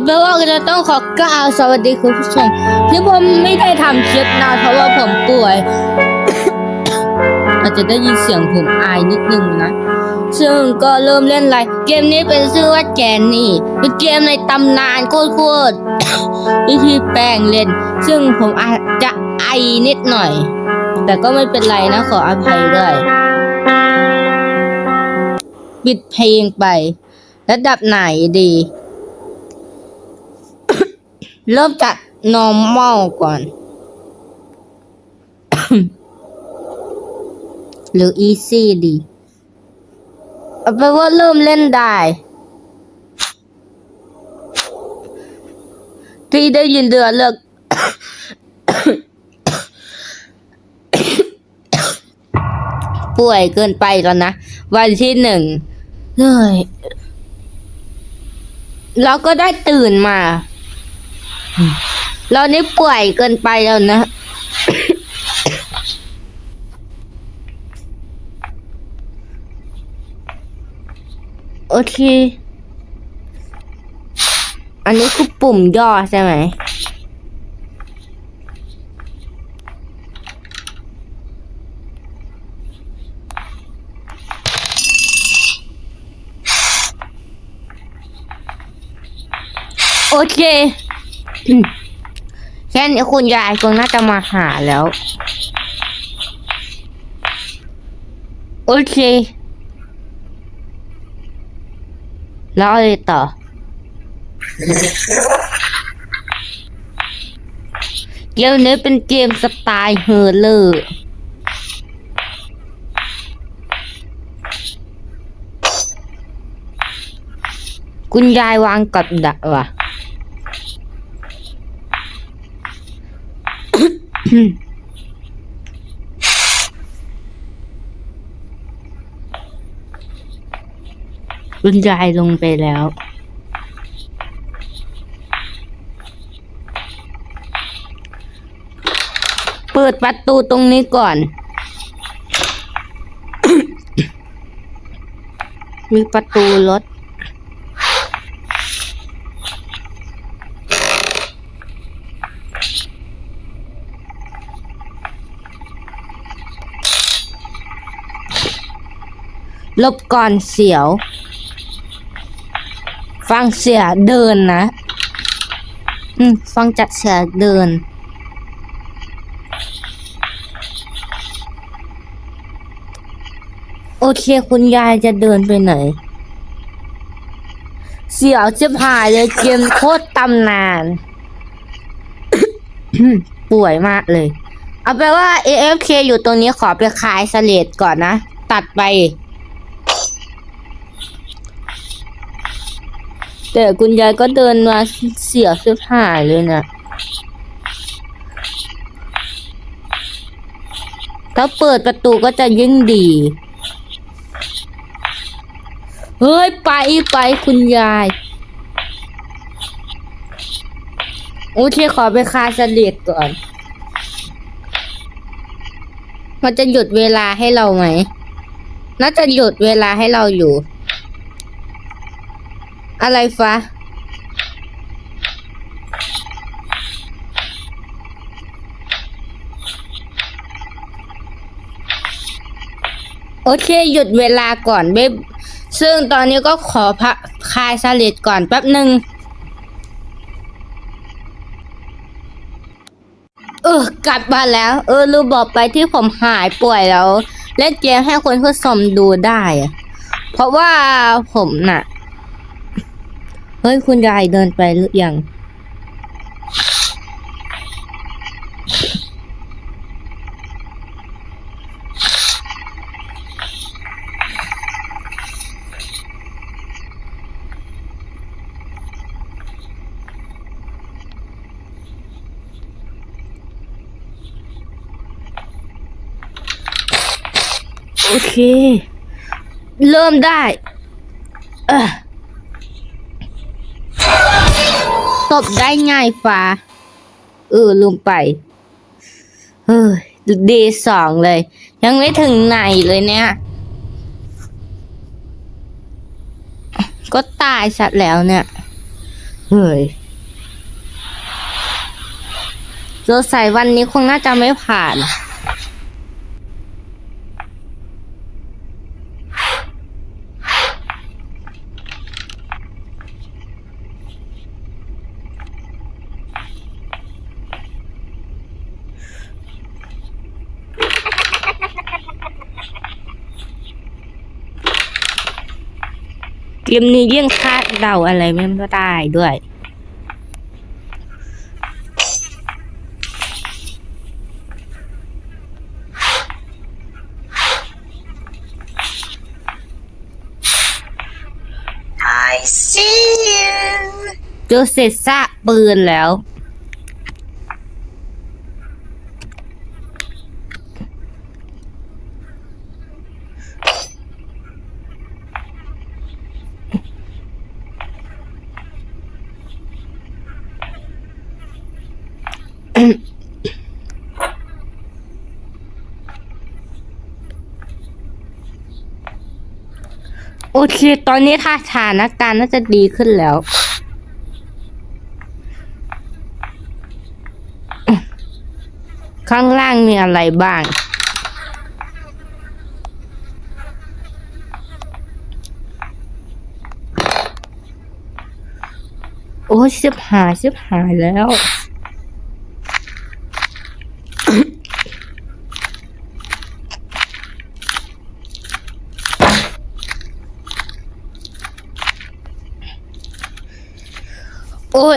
เอาเป็นว่าเราต้องขอกล่าวสวัสดีคุณผู้ชมที่ผมไม่ได้ทำคลิปนานเพราะว่าผมป่วย อาจจะได้ยินเสียงผมอายนิดนึงนะ ซึ่งก็เริ่มเล่นไลน์เกมนี้เป็นชื่อว่าแกนนี่ เป็นเกมในตำนานโคตรๆวิธีแปลงเล่น ซึ่งผมอาจจะไอนิดหน่อย แต่ก็ไม่เป็นไรนะขออภัยด้วยปิดเพลงไป ระดับไหนดี เริ่มจาก normal ก่อน หรือ easy ดีเอาไปว่าเริ่มเล่นได้ ที่ได้ยินเดือเลิกป่วยเกินไปแล้วนะ วันที่หนึ่งเฮ้ยเราก็ได้ตื่นมา เรานี่ป่วยเกินไปแล้วนะ โอเค อันนี้คือปุ่มย่อใช่ไหมโอเค แค่นี้คุณยายคงน่าจะมาหาแล้ว โอเค แล้วอะไรต่อ เกมนี้เป็นเกมสไตล์เฮอร์เลอร์คุณยายวางกับดักว่ะ คุณยายลงไปแล้ว เปิดประตูตรงนี้ก่อน มีประตูรถ ลบก่อนเสียว ฟังเสียเดินนะ อืม ฟังจัดเสียเดิน โอเคคุณยายจะเดินไปไหน เสียวจะผ่ายเลยเกมโคตรตำนาน ป่วยมากเลย เอาไปว่า AFK อยู่ตรงนี้ขอไปคายสเลดก่อนนะ ตัดไป แต่คุณยายก็เดินมาเสียเสื้อผ้าเลยนะถ้าเปิดประตูก็จะยิ่งดี เฮ้ย ไปไปคุณยายโอเคขอไปคาสเลดก่อน มันจะหยุดเวลาให้เราไหม น่าจะหยุดเวลาให้เราอยู่ อะไรฟะโอเค หยุดเวลาก่อนเบบซึ่งตอนนี้ก็ขอพักคลายสลิดก่อนแป๊บหนึ่งเออกลับมาแล้ว เออลืมบอกไปที่ผมหายป่วยแล้ว เล่นเกมให้คนผู้ชมดูได้ เพราะว่าผมน่ะ เฮ้ยคุณยายเดินไปหรือยังโอเค เริ่มได้ เออ ตบได้ง่ายฟ้า เออลืมไป เฮ้ยเดสองเลย ยังไม่ถึงไหนเลยเนี่ย ก็ตายชัดแล้วเนี่ย เฮ้ยสงสัยวันนี้คงน่าจะไม่ผ่าน เกมนี้ยิ่งคาดเดาอะไรไม่ได้ด้วย I see you. เจอเศษซากปืนแล้ว โอเค ตอนนี้ท่าฐานการณ์น่าจะดีขึ้นแล้ว ข้างล่างมีอะไรบ้าง โอ้ยชิบหายชิบหายแล้ว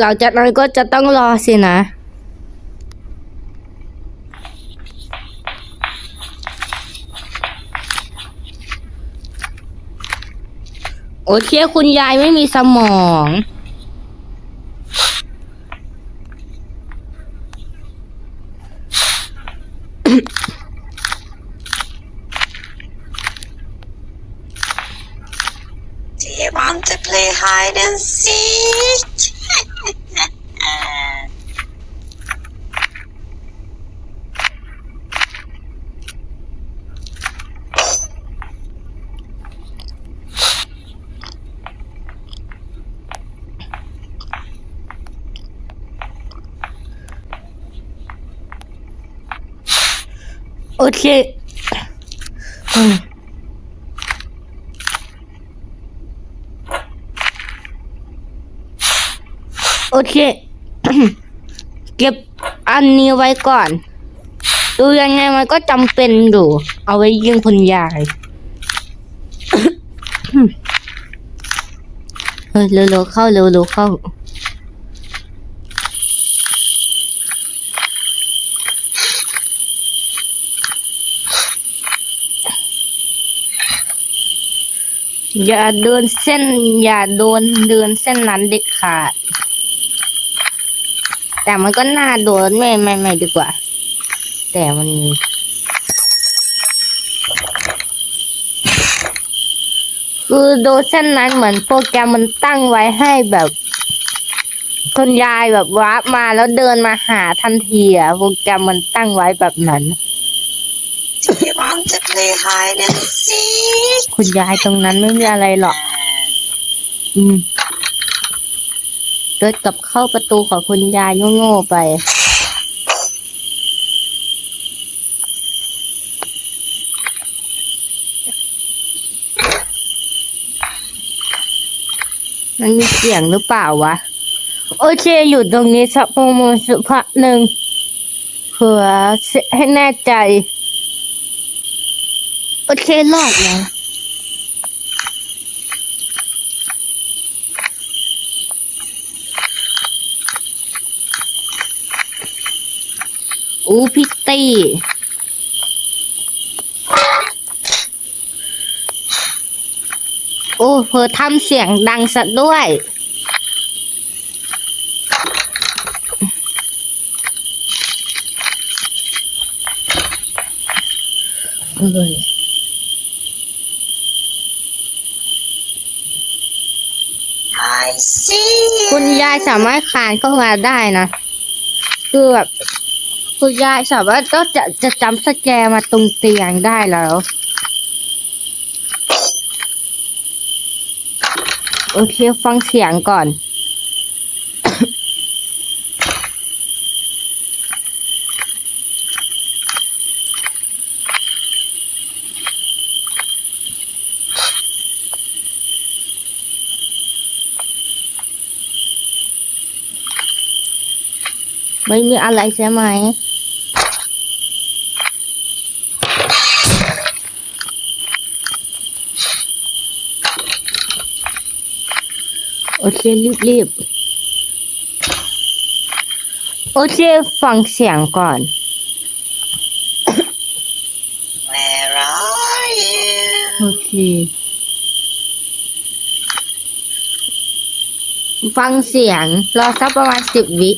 หลังจากนั้นก็จะต้องรอสินะ โอเคคุณยายไม่มีสมอง Do you want to play hide and seek? โอเคโอเค เก็บอันนี้ไว้ก่อน ดูยังไงมันก็จำเป็นอยู่ เอาไว้ยิงคุณยายเฮ้ยเร็วๆเข้าเร็วๆเข้า อย่าเดินเส้น อย่าโดนเดินเส้นนั้นเด็ดขาด แต่มันก็น่าโดนไม่ไม่ไม่ดีกว่า แต่มันคือโดนเส้นนั้นเหมือนโปรแกรมมันตั้งไว้ให้แบบคุณยายแบบวาร์ปมาแล้วเดินมาหาทันทีอะโปรแกรมมันตั้งไว้แบบนั้น Do you want to play hide and seek? คุณยายตรงนั้นไม่มีอะไรหรอก อืมเดินกลับเข้าประตูของคุณยายโง่ๆไป มันมีเสียงหรือเปล่าวะ โอเค อยู่ตรงนี้สักประมาณสักพักหนึ่งเผื่อให้แน่ใจ โอเครอดแล้วอู้พิตตี้โอ้เพอทำเสียงดังซะด้วย เอ้ย I see คุณยายสามารถคานเข้ามาได้นะคือแบบคุณยายสามารถก็จะจะจำสแกมาตรงเตียงได้แล้ว โอเค ฟังเสียงก่อน ไม่มีอะไรใช่ไหม โอเค รีบรีบโอเค ฟังเสียงก่อน Where are you โอเค ฟังเสียง รอสักประมาณสิบวิ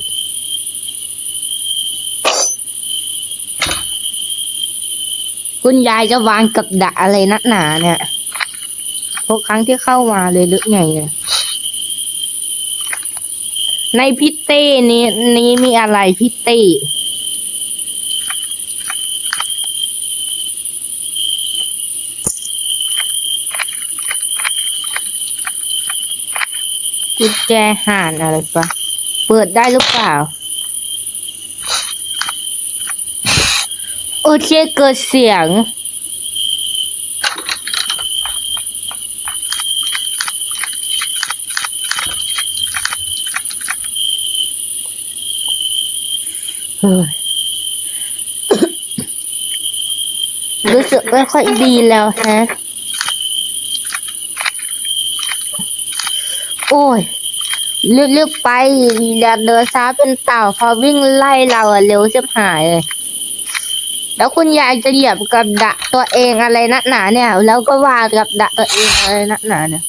คุณยายจะวางกับดักอะไรนักหนาเนี่ยทุกครั้งที่เข้ามาเลยหรือไงเนี่ยในพิตเต้นี้นี้มีอะไรพิตเต้กุญแจห่านอะไรปะเปิดได้หรือเปล่า โอเคเกิดเสียงเฮ้ยรู้สึกไม่ค่อยดีแล้วฮะ โอ้ยเรียบๆไปอย่าเดินช้าเป็นเต่า พอวิ่งไล่เราอะเร็วเสียหายเลย แล้วคุณยายจะเหยียบกับดักตัวเองอะไรนักหนาเนี่ย แล้วก็ว่ากับดักตัวเองอะไรนักหนาเนี่ย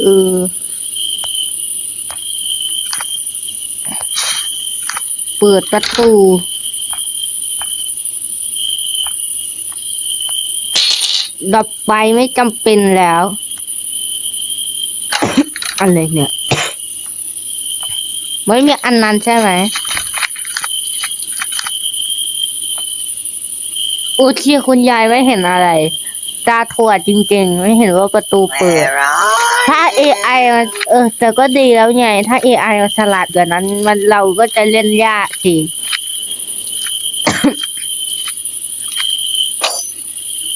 เออเปิดประตูดับไปไม่จำเป็นแล้ว อะไรเนี่ย ไม่มีอันนั้นใช่ไหม อ้ที่คุณยายไม่เห็นอะไร ตาถั่วจริง ๆ ไม่เห็นว่าประตูเปิด Where are ถ้า AI มันเออ แต่ก็ดีแล้วไง ถ้า AI มันฉลาดกว่านั้น มันเราก็จะเล่นยากสิ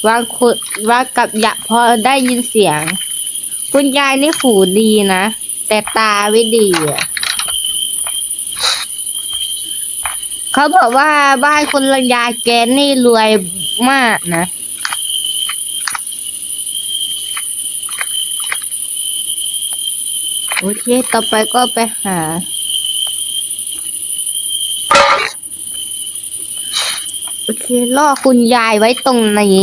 ว่าคุณว่ากับอยากพอได้ยินเสียง คุณยายนี่หูดีนะ แต่ตาไม่ดีอะ เขาบอกว่าบ้านคุณระยายแกนี่รวยมากนะโอเค ต่อไปก็ไปหา โอเคล่อคุณยายไว้ตรงนี้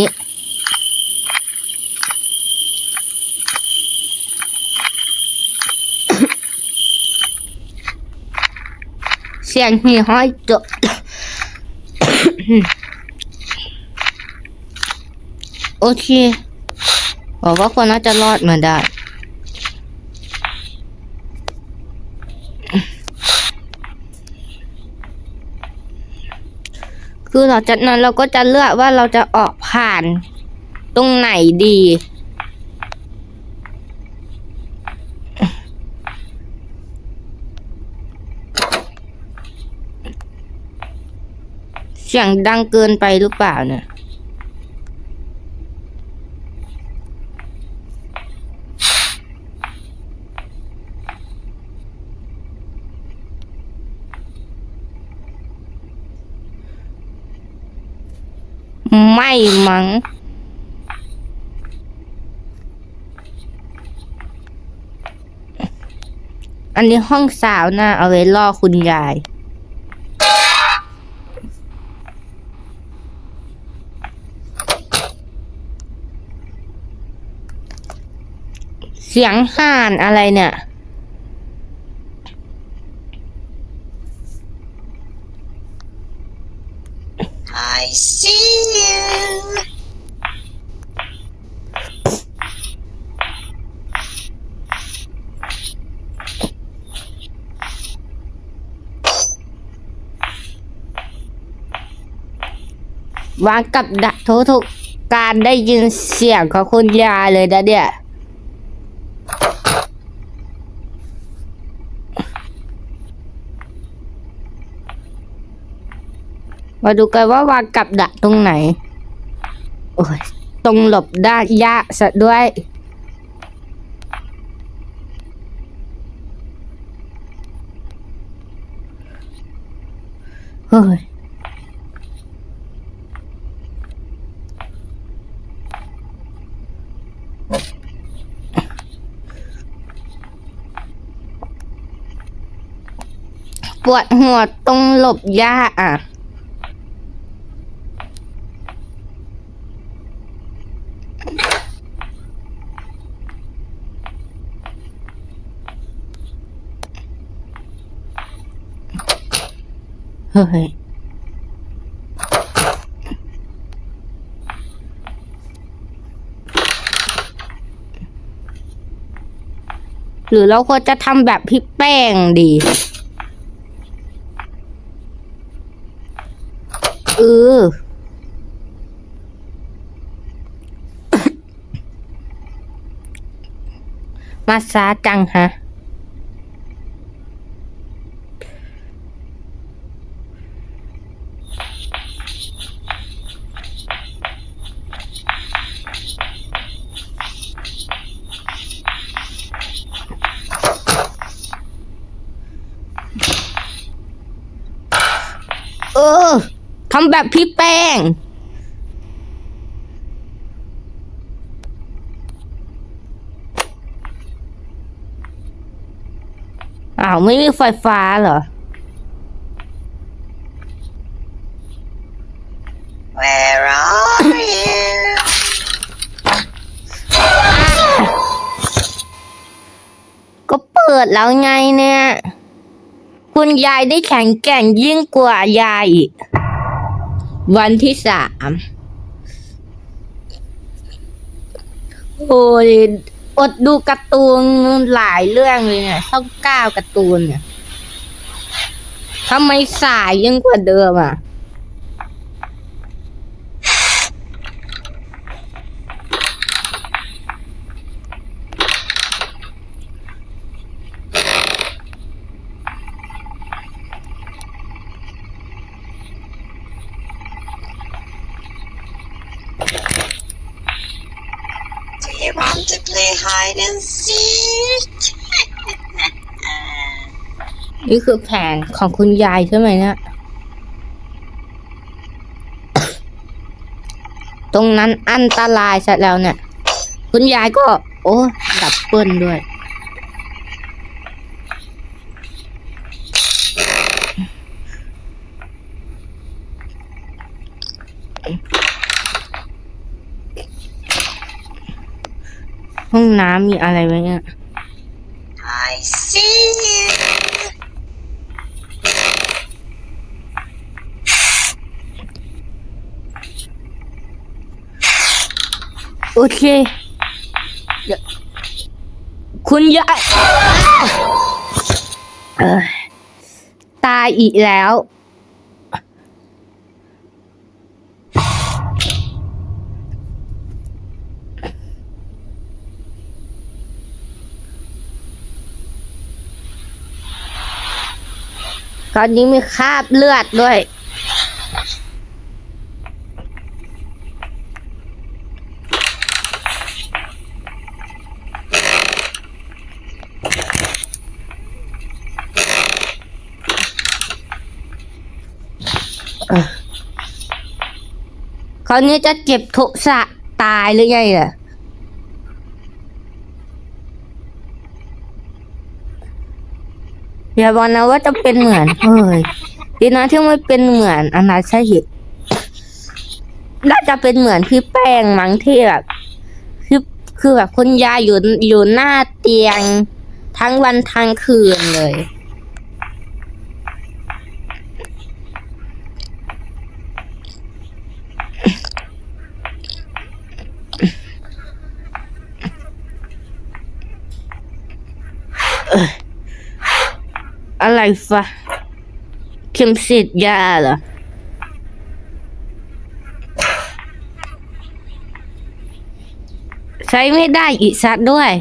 เสียงหีห้จบโอเคบอกว่าคนน่าจะรอดมาได้ คือหลังจากนั้นเราก็จะเลือกว่าเราจะออกผ่านตรงไหนดี เสียงดังเกินไปหรือเปล่าเนี่ยไม่มั้งอันนี้ห้องสาวนะเอาไว้ล่อคุณยาย เสียงห่านอะไรเนี่ย I see you วางกับดักทุกทุกๆการได้ยินเสียงของคุณยายเลยนะเนี่ย มาดูกันว่าวางกับดักตรงไหน โอ้ย ตรงหลบได้ยากซะด้วย เฮ้ยปวดหัวตรงหลบยาอะ เฮ้ยหรือเราควรจะทำแบบพี่แป้งดี เออ มาซาจังฮะ เออ ทำ แบบพี่แป้ง อ้าวไม่มีไฟฟ้าเหรอ Where are you ก็เปิดแล้วไงเนี่ย คุณยายได้แข็งแกร่งยิ่งกว่ายายอีก วันที่สามโอ้ยอดดูการ์ตูนหลายเรื่องเลยเนี่ยช่องเก้าการ์ตูนเนี่ยทำไมสายยิ่งกว่าเดิมอะ to play hide and seek นี่คือแผนของคุณยายใช่ไหมเนี่ย ตรงนั้นอันตรายซะแล้วเนี่ย คุณยายก็ โอ้ดับเปิลด้วย น้ำมีอะไรไว้เนี่ย I see you โอเคเดี๋ยวคุณยายเอ้ยตายอีกแล้ว ตอนนี้มีคราบเลือดด้วย คราวนี้จะเจ็บทุกสะตายหรือไงล่ะ อย่าบอกนะว่าจะเป็นเหมือนเฮ้ยดีนะที่ไม่เป็นเหมือนอนาชาหิตน่าจะเป็นเหมือนพี่แป้งมั้งที่แบบคือคือแบบคุณยายอยู่อยู่หน้าเตียง ทั้งวันทั้งคืนเลย อะไร ฟะเข็มฉีดยาเหรอใช้ไม่ได้อีกสัตว์ด้วย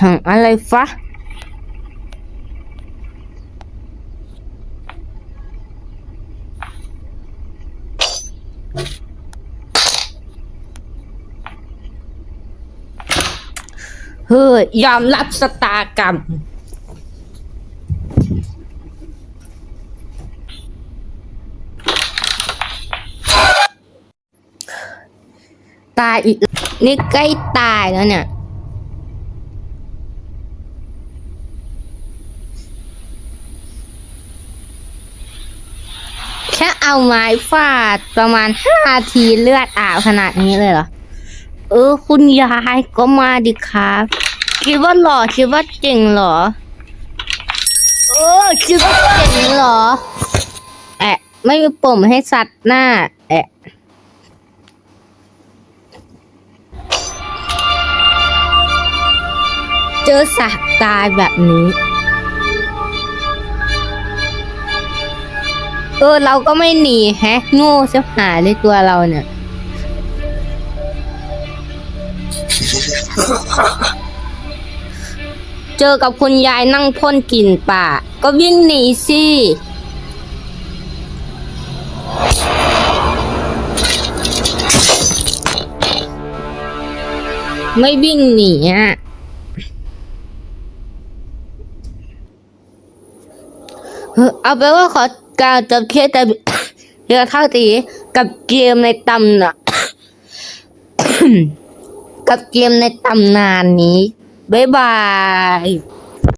ช่งอะไรฟะเฮ้ยยอมรับสตากรรมตายอีก นี่ใกล้ตายแล้วเนี่ย เอาไม้ฟาดประมาณห้าทีเลือดอาบขนาดนี้เลยเหรอ เออ คุณยายก็มาดิครับ คิดว่าหล่อคิดว่าเจ๋งเหรอ เออ คิดว่าเจ๋งเหรอ แอะไม่มีปุ่มให้สัตว์หน้า แอะเจอสัตว์ตายแบบนี้ เออ เราก็ไม่หนีแฮะโง่จะหายเลยตัวเราเนี่ย เจอกับคุณยายนั่งพ่นกลิ่นป่า ก็วิ่งหนีสิไม่วิ่งหนีอะ เอาไปว่าขอ การจบเคสแต่เพียงเท่าตีกับเกมในตำนะกับเกมในตำนานนี้ บ๊ายบาย